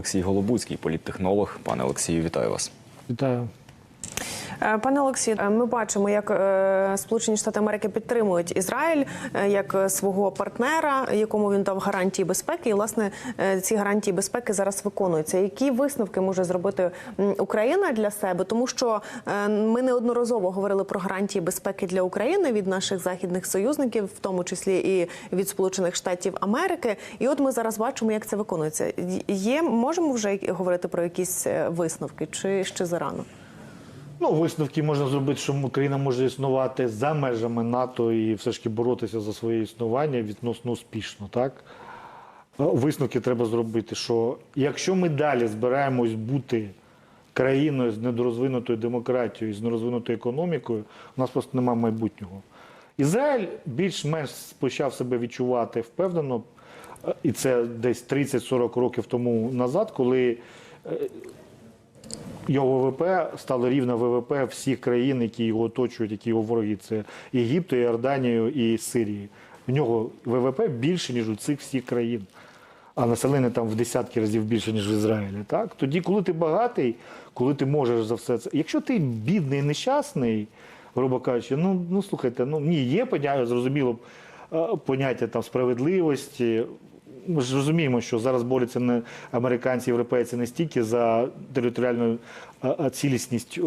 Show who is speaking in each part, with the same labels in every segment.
Speaker 1: Олексій Голобуцький, політтехнолог. Пане Олексію, вітаю вас.
Speaker 2: Вітаю.
Speaker 3: Е, Пане Олексію, е, ми бачимо, як е, Сполучені Штати Америки підтримують Ізраїль як свого партнера, якому він дав гарантії безпеки. І власне ці гарантії безпеки зараз виконуються. Які висновки може зробити Україна для себе? Тому що ми неодноразово говорили про гарантії безпеки для України від наших західних союзників, в тому числі і від Сполучених Штатів Америки. І от ми зараз бачимо, як це виконується. Є можемо вже говорити про якісь висновки, чи ще зарано?
Speaker 2: Ну, висновки можна зробити, що Україна може існувати за межами НАТО і все ж таки боротися за своє існування відносно успішно, так? Е, Висновки треба зробити, що якщо ми далі збираємось бути країною з недорозвинутою демократією, з нерозвинутою економікою, у нас просто немає майбутнього. Ізраїль більш-менш почав себе відчувати впевнено, е, і це десь 30-40 років тому назад, коли його ВВП стало рівно ВВП всіх країн, які його оточують, які його вороги. Це Єгипту, Іорданію і Сирії. В нього ВВП більше, ніж у цих всіх країн. А населення там в десятки разів більше, ніж в Ізраїлі. Так? Тоді, коли ти багатий, коли ти можеш за все це. Якщо ти бідний, нещасний, грубо кажучи, ну, ну слухайте, ну ні, є поняття, зрозуміло, е, поняття там справедливості. Ми ж розуміємо, що зараз борються не американці, європейці не стільки за територіальну цілісність е,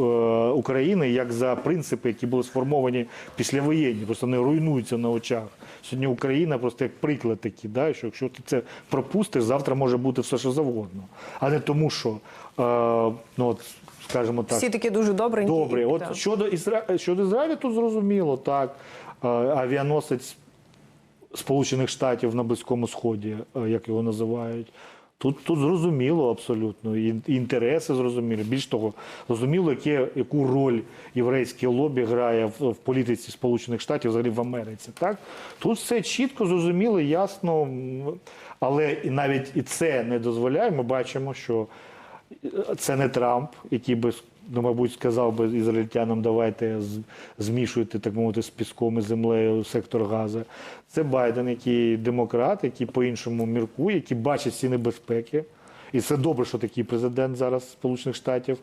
Speaker 2: України, як за принципи, які були сформовані післявоєнні. Просто вони руйнуються на очах. Сьогодні Україна просто як приклад такий, да, що якщо ти це пропустиш, завтра може бути все, що завгодно. А не тому, що е, ну от, скажімо так.
Speaker 3: Всі такі дуже добренькі.
Speaker 2: Добре, от
Speaker 3: Так.
Speaker 2: щодо Ізра... щодо Ізраїлю, тут зрозуміло, так. Е, Авіаносець Сполучених Штатів на Близькому Сході, е, як його називають. Тут, тут зрозуміло абсолютно, і інтереси зрозумілі. Більш того, зрозуміло, яке, яку роль єврейське лобі грає в, в політиці Сполучених Штатів, взагалі в Америці. Так? Тут все чітко, зрозуміло, ясно, але і навіть і це не дозволяє. Ми бачимо, що це не Трамп, який би, ну, мабуть, сказав би ізраїльтянам, давайте змішуйте, так мовити, з піском і землею сектор газу. Це Байден, який демократ, який по-іншому міркує, який бачить ці небезпеки. І це добре, що такий президент зараз Сполучених Штатів.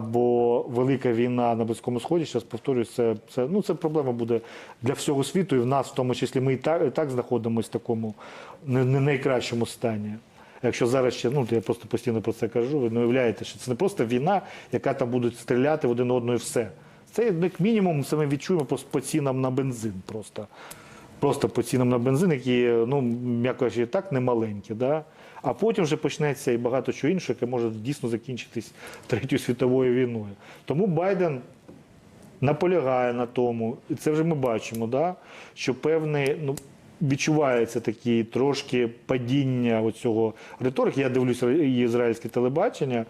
Speaker 2: Бо велика війна на Близькому Сході, зараз повторюю, це, це, ну, це проблема буде для всього світу, і в нас, в тому числі, ми і так, і так знаходимося в такому не, не найкращому стані. Якщо зараз ще, ну я просто постійно про це кажу, ви не уявляєте, що це не просто війна, яка там будуть стріляти в один одного і все. Це як мінімум це ми відчуємо по, по цінам на бензин просто. Просто по цінам на бензин, які, ну, м'яко і так немаленькі. Да? А потім вже почнеться і багато чого іншого, яке може дійсно закінчитись Третьою світовою війною. Тому Байден наполягає на тому, і це вже ми бачимо, да, що певний, ну, відчувається такі трошки падіння оцього риторики. Я дивлюся ізраїльське телебачення.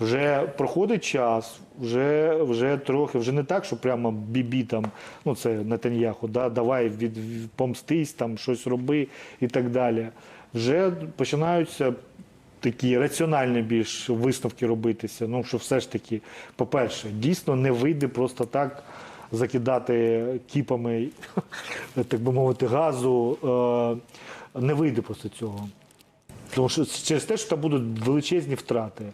Speaker 2: Вже проходить час, вже, вже трохи, вже не так, що прямо бібі там, ну це Нетаньяху, да, давай від, помстись, там щось роби і так далі. Вже починаються такі раціональні більш висновки робитися. Ну, що все ж таки, по-перше, дійсно не вийде просто так закидати кіпами, так би мовити, газу. Е, Не вийде просто цього. Тому що через те, що там будуть величезні втрати.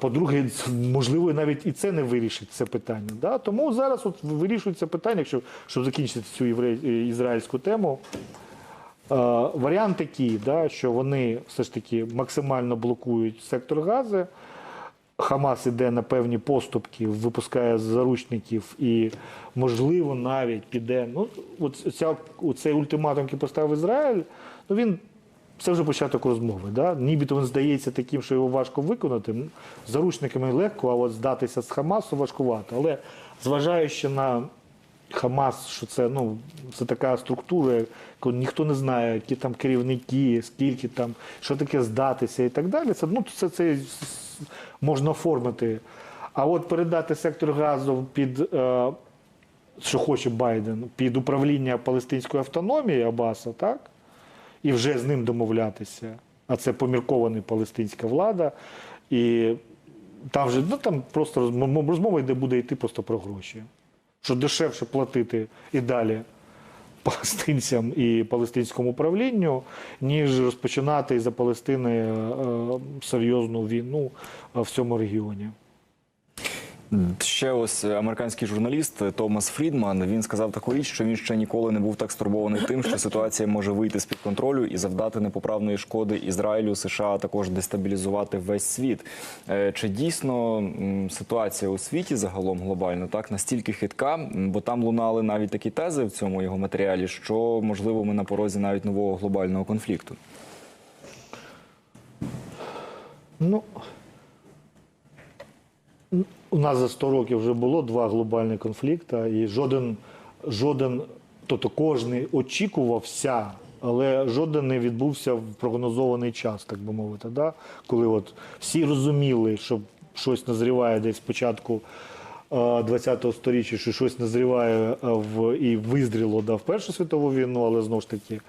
Speaker 2: По-друге, можливо, навіть і це не вирішить це питання. Да? Тому зараз от вирішується питання, якщо щоб закінчити цю єврей- ізраїльську тему. Е, Варіант такий, да, що вони все ж таки максимально блокують сектор газу. Хамас іде на певні поступки, випускає заручників і, можливо, навіть піде. Ну, оця, Оцей цей ультиматум, який поставив Ізраїль, ну він це вже початок розмови. Да? Нібито він здається таким, що його важко виконати. Заручниками легко, а от здатися з Хамасу важкувато. Але зважаючи на Хамас, що це ну це така структура, яку ніхто не знає, які там керівники, скільки там, що таке здатися і так далі. Це ну це, це можна оформити. А от передати сектор газу під е, що хоче Байден, під управління палестинської автономії Абаса, так? І вже з ним домовлятися. А це поміркована палестинська влада. І там вже ну, там просто розмова, розмова йде буде йти просто про гроші що дешевше платити і далі палестинцям і палестинському правлінню, ніж розпочинати за Палестини е, е, серйозну війну е, в цьому регіоні.
Speaker 1: Ще ось американський журналіст Томас Фрідман він сказав таку річ, що він ще ніколи не був так стурбований тим, що ситуація може вийти з під контролю і завдати непоправної шкоди Ізраїлю, США, а також дестабілізувати весь світ. Е, Чи дійсно ситуація у світі загалом глобально так настільки хитка? Бо там лунали навіть такі тези в цьому його матеріалі, що можливо ми на порозі навіть нового глобального конфлікту.
Speaker 2: Ну, у нас за 100 років вже було два глобальні конфлікти, і жоден, жоден, тобто кожен очікувався, але жоден не відбувся в прогнозований час, так би мовити. Да? Коли от всі розуміли, що щось назріває десь спочатку. 20-го сторіччя, що щось назріває е, в і визріло да, в Першу світову війну, але знову ж таки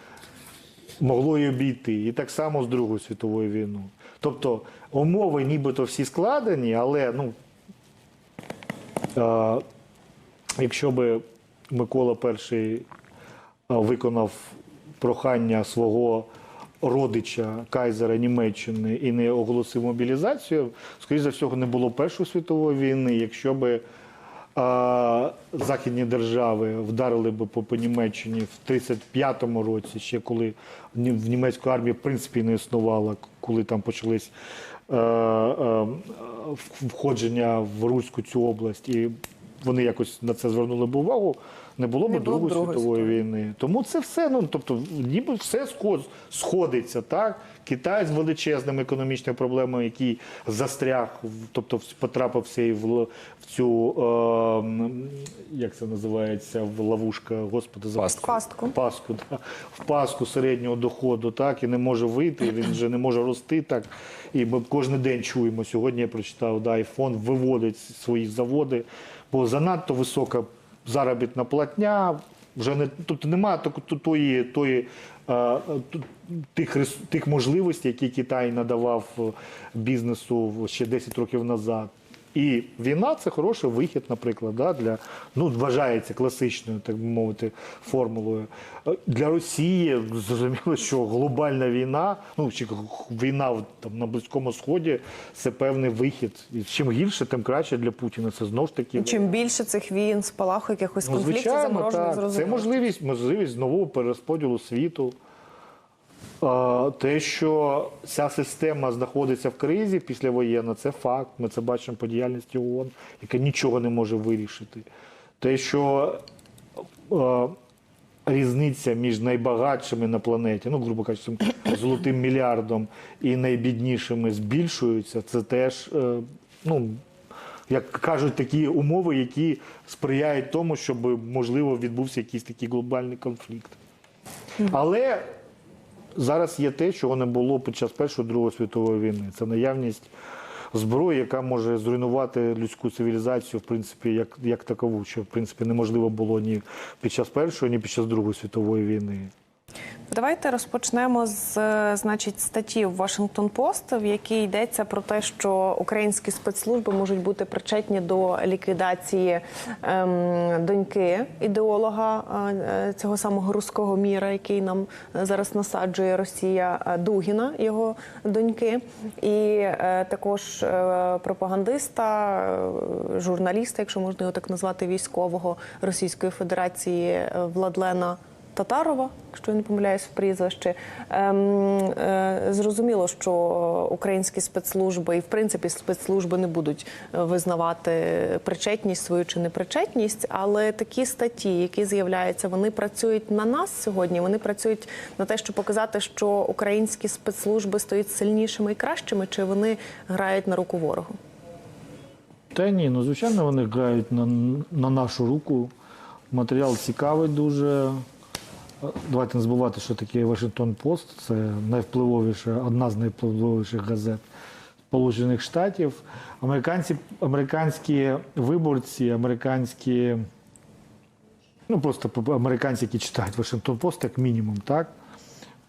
Speaker 2: могло і обійти. І так само з Другою світовою війною. Тобто умови нібито всі складені, але ну, е, якщо би Микола І е, виконав прохання свого родича кайзера Німеччини і не оголосив мобілізацію, скоріше за всього, не було Першої світової війни, якщо би а, західні держави вдарили би по, Німеччині в 35-му році, ще коли в німецьку армію в принципі не існувало, коли там почались входження в Руську цю область, і вони якось на це звернули б увагу, не було б Другої світової війни. Тому це все, ну тобто, ніби все сходиться, так? Китай з величезними економічними проблемами, який застряг, тобто в- потрапився і в, в цю, е, як це називається, в ловушка, господи, за
Speaker 1: Пастку.
Speaker 3: Пастку.
Speaker 2: паску, да, в паску середнього доходу, так, і не може вийти, він вже не може рости. Так. І ми кожен день чуємо. Сьогодні я прочитав, да, iPhone виводить свої заводи, бо занадто висока заробітна платня. Вже не тобто немає тої, тої е, тих, тих можливостей, які Китай надавав е, бізнесу ще 10 років назад. І війна це хороший вихід, наприклад, да, для ну вважається класичною, так би мовити, формулою. Для Росії зрозуміло, що глобальна війна, ну чи війна там на Близькому Сході, це певний вихід. І чим гірше, тим краще для Путіна. Це знову ж таки
Speaker 3: Чим більше цих війн, спалаху якихось
Speaker 2: Ну, звичайно,
Speaker 3: заморожених
Speaker 2: так. Це можливість, можливість нового перерозподілу світу. Те, що ця система знаходиться в кризі післявоєнна, це факт. Ми це бачимо по діяльності ООН, яка нічого не може вирішити. Те, що е, різниця між найбагатшими на планеті, ну, грубо кажучи, золотим мільярдом і найбіднішими збільшується, це теж, е, ну, як кажуть, такі умови, які сприяють тому, щоб можливо відбувся якийсь такий глобальний конфлікт. Але зараз є те, чого не було під час Першої Другої світової війни. Це наявність зброї, яка може зруйнувати людську цивілізацію, в принципі, як, як такову, що в принципі неможливо було ні під час Першої, ні під час Другої світової війни.
Speaker 3: Давайте розпочнемо з значить статті в Washington Post, в якій йдеться про те, що українські спецслужби можуть бути причетні до ліквідації ем, доньки ідеолога е, е, цього самого руського міра, який нам зараз насаджує Росія е, Дугіна, його доньки, і е, також е, пропагандиста, журналіста, якщо можна його так назвати, військового Російської Федерації Владлена. Татарова, якщо я не помиляюсь в прізвищі, ем, е, зрозуміло, що українські спецслужби і в принципі спецслужби не будуть е, визнавати причетність свою чи непричетність, але такі статті, які з'являються, вони працюють на нас сьогодні. Вони працюють на те, щоб показати, що українські спецслужби стоять сильнішими і кращими, чи вони грають на руку ворогу.
Speaker 2: Та ні, ну звичайно, вони грають на, на нашу руку. Матеріал цікавий дуже. Давайте не забувати, що таке Вашингтон Пост. Це найвпливовіша, одна з найвпливовіших газет Сполучених Штатів. Американці, американські виборці, американські, ну просто американці, які читають Вашингтон Пост, як мінімум, так?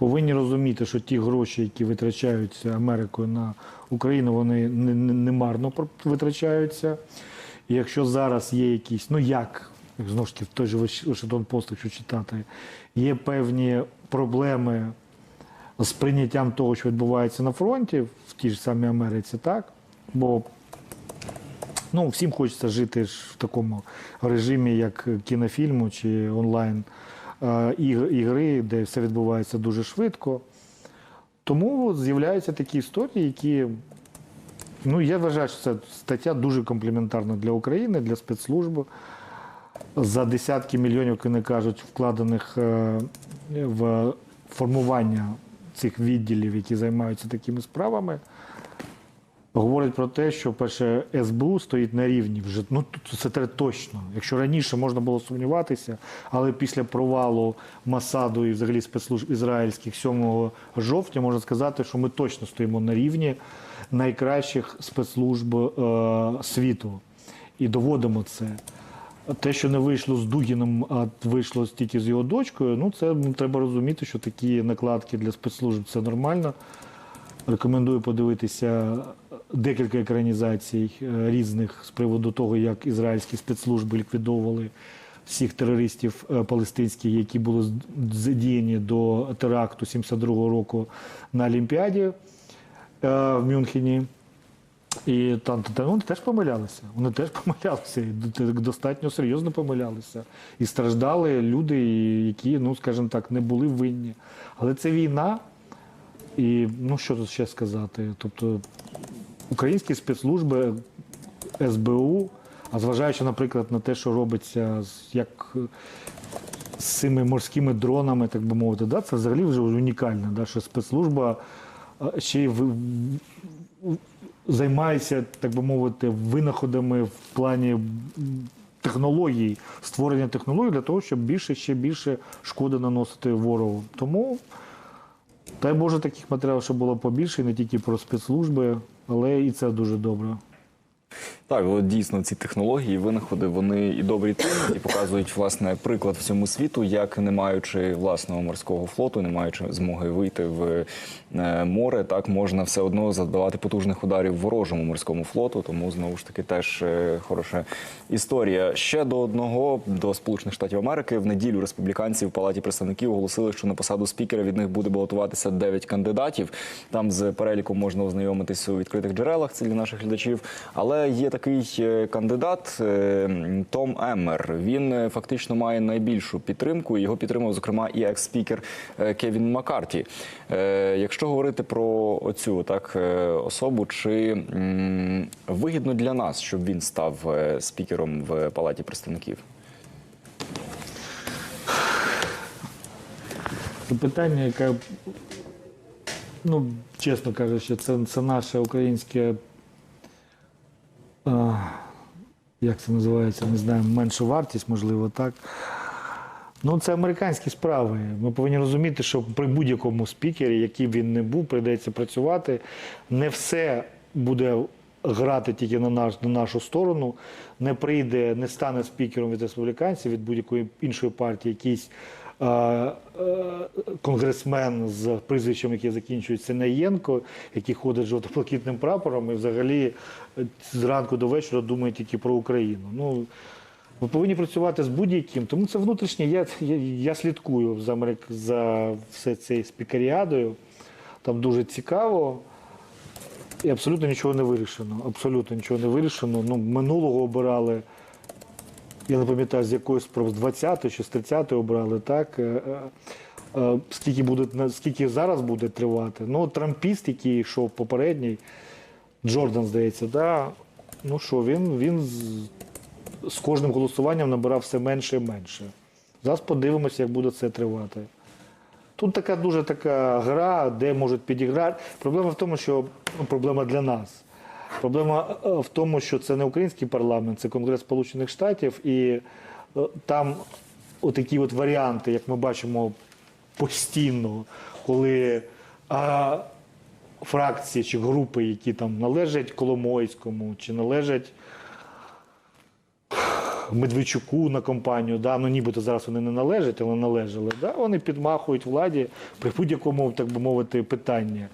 Speaker 2: повинні розуміти, що ті гроші, які витрачаються Америкою на Україну, вони не, марно витрачаються. І якщо зараз є якісь, ну як як знову ж таки той же Вашингтон Пост, якщо читати, є певні проблеми з прийняттям того, що відбувається на фронті в тій ж самій Америці, так? Бо ну, всім хочеться жити ж в такому режимі, як кінофільму чи онлайн іг- ігри, де все відбувається дуже швидко. Тому з'являються такі історії, які Ну, я вважаю, що це стаття дуже компліментарна для України, для спецслужби. За десятки мільйонів, як вони кажуть, вкладених е, в формування цих відділів, які займаються такими справами, говорить про те, що перше СБУ стоїть на рівні вже. Ну це точно. Якщо раніше можна було сумніватися, але після провалу Масаду і взагалі спецслужб ізраїльських 7 жовтня можна сказати, що ми точно стоїмо на рівні найкращих спецслужб е, світу і доводимо це. Те, що не вийшло з Дугіном, а вийшло тільки з його дочкою, ну це ну, треба розуміти, що такі накладки для спецслужб це нормально. Рекомендую подивитися декілька екранізацій е, різних з приводу того, як ізраїльські спецслужби ліквідовували всіх терористів е, палестинських, які були задіяні до теракту 72-го року на Олімпіаді е, в Мюнхені. І там та, вони теж помилялися. Вони теж помилялися, і достатньо серйозно помилялися. І страждали люди, які, ну скажімо так, не були винні. Але це війна, і ну що тут ще сказати? Тобто українські спецслужби СБУ, а зважаючи, наприклад, на те, що робиться як з цими морськими дронами, так би мовити, да, це взагалі вже унікально, да, що спецслужба ще й в- займається, так би мовити, винаходами в плані технологій, створення технологій для того, щоб більше ще більше шкоди наносити ворогу. Тому дай Боже таких матеріалів, щоб було побільше, не тільки про спецслужби, але і це дуже добре.
Speaker 1: Так, от дійсно ці технології, винаходи, вони і добрі тим, і показують власне приклад всьому світу, як не маючи власного морського флоту, не маючи змоги вийти в е, море, так можна все одно завдавати потужних ударів ворожому морському флоту. Тому знову ж таки теж е, хороша історія. Ще до одного до Сполучених Штатів Америки в неділю республіканці в палаті представників оголосили, що на посаду спікера від них буде балотуватися 9 кандидатів. Там з переліком можна ознайомитись у відкритих джерелах. Це для наших глядачів. Але є такий е, кандидат е, Том Еммер. Він е, фактично має найбільшу підтримку. Його підтримав, зокрема, і екс-спікер Кевін Маккарті. Якщо говорити про оцю так особу, чи вигідно для нас, щоб він став спікером в палаті представників?
Speaker 2: Це питання, яке, ну, чесно кажучи, це, це наше українське, як це називається, не знаю, менша вартість, можливо, так. Ну, це американські справи. Ми повинні розуміти, що при будь-якому спікері, який він не був, прийдеться працювати. Не все буде грати тільки на, наш, на нашу сторону. Не прийде, не стане спікером від республіканців, від будь-якої іншої партії, якийсь конгресмен з прізвищем, яке закінчується Наєнко, який ходить жовто-блакитним прапором і взагалі е, зранку до вечора думає тільки про Україну. Ну, ми повинні працювати з будь-яким. Тому це внутрішнє. Я, я, я слідкую за, за все цією спікеріадою. Там дуже цікаво. І абсолютно нічого не вирішено. Абсолютно нічого не вирішено. Ну, минулого обирали. Я не пам'ятаю, з якої спроби, з 20 чи з 30 обрали, так? Е, е, е, Скільки, буде, скільки зараз буде тривати? Ну, трампіст, який йшов попередній, Джордан, здається, да? ну що, він, він з, з кожним голосуванням набирав все менше і менше. Зараз подивимося, як буде це тривати. Тут така дуже така гра, де можуть підіграти. Проблема в тому, що ну, проблема для нас. Проблема е, в тому, що це не український парламент, це Конгрес Сполучених Штатів, і е, там отакі от варіанти, як ми бачимо постійно, коли а, фракції чи групи, які там належать Коломойському, чи належать Медведчуку на компанію, да, ну нібито зараз вони не належать, але належали. Да, вони підмахують владі при будь-якому, так би мовити, питанні.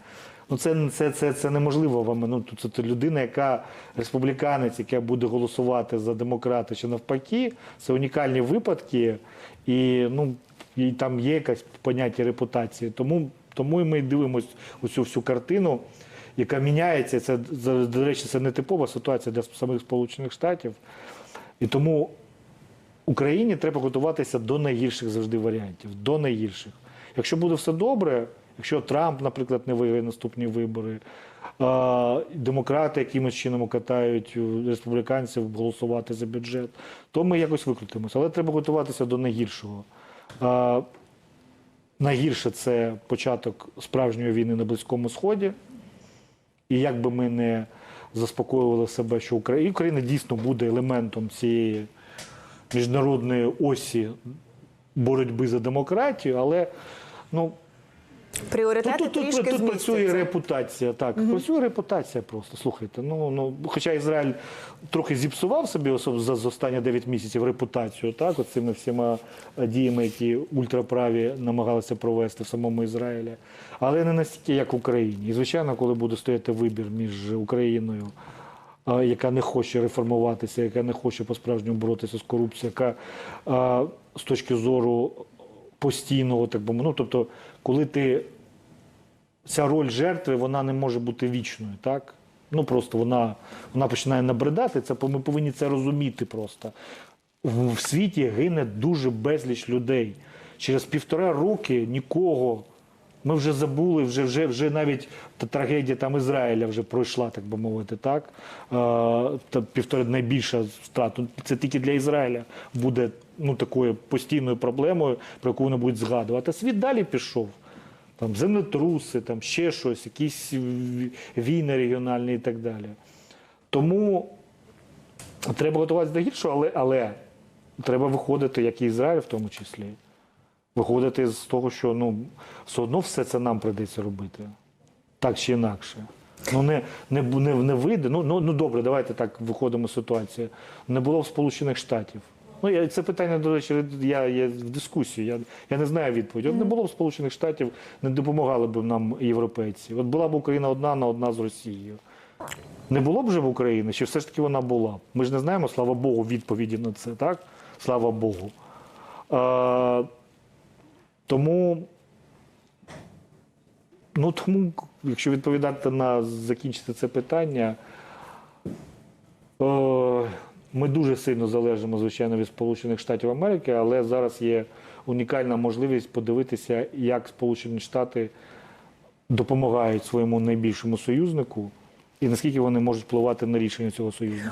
Speaker 2: Ну це, це, це, це неможливо вам. Ну, це, це людина, яка республіканець, яка буде голосувати за демократи чи навпаки. Це унікальні випадки, і ну і там є якась поняття репутації. Тому, тому і ми дивимося усю всю картину, яка міняється. Це до речі, це не типова ситуація для самих Сполучених Штатів. І тому Україні треба готуватися до найгірших завжди варіантів. До найгірших. Якщо буде все добре, якщо Трамп, наприклад, не виграє наступні вибори, демократи якимось чином окатають республіканців голосувати за бюджет, то ми якось викрутимося. Але треба готуватися до найгіршого. Найгірше це початок справжньої війни на Близькому Сході. І як би ми не заспокоювали себе, що Україна, Україна дійсно буде елементом цієї міжнародної осі боротьби за демократію, але ну,
Speaker 3: Пріоритети
Speaker 2: тут, тут, тут,
Speaker 3: трішки
Speaker 2: тут працює репутація. Так, працює репутація просто. Слухайте. Ну, ну, хоча Ізраїль трохи зіпсував собі особ- за, за останні 9 місяців репутацію, так, от цими всіма е, діями, які ультраправі намагалися провести в самому Ізраїлі, але не настільки, як в Україні. І звичайно, коли буде стояти вибір між Україною. а, Яка не хоче реформуватися, яка не хоче по-справжньому боротися з корупцією, яка а, з точки зору постійного, так би ну тобто, коли ти ця роль жертви вона не може бути вічною, так? Ну просто вона, вона починає набридати. Це ми повинні це розуміти просто. В, світі гине дуже безліч людей. Через півтора роки нікого. Ми вже забули, вже, вже, вже навіть трагедія там Ізраїля вже пройшла, так би мовити, так? Е, та півтора найбільша втрата. Це тільки для Ізраїля буде ну, такою постійною проблемою, про яку вони будуть згадувати. А світ далі пішов там землетруси, там ще щось, якісь війни регіональні і так далі. Тому треба готуватися до гіршого, але, але треба виходити, як і Ізраїль в тому числі. Виходити з того, що ну, все одно все це нам прийдеться робити. Так чи інакше. Ну, не, не, не, не вийде. Ну, ну, ну добре, давайте так виходимо з ситуації. Не було в Сполучених Штатів. Ну, я, це питання, до речі, я, я в дискусії. Я, я не знаю відповіді. От не було в Сполучених Штатів, не допомагали б нам європейці. От була б Україна одна на одна з Росією. Не було б вже в Україні, чи все ж таки вона була? Ми ж не знаємо, слава Богу, відповіді на це, так? Слава Богу. Е, тому, ну, тому, якщо відповідати на закінчити це питання, е, ми дуже сильно залежимо, звичайно, від Сполучених Штатів Америки, але зараз є унікальна можливість подивитися, як Сполучені Штати допомагають своєму найбільшому союзнику і наскільки вони можуть впливати на рішення цього союзника.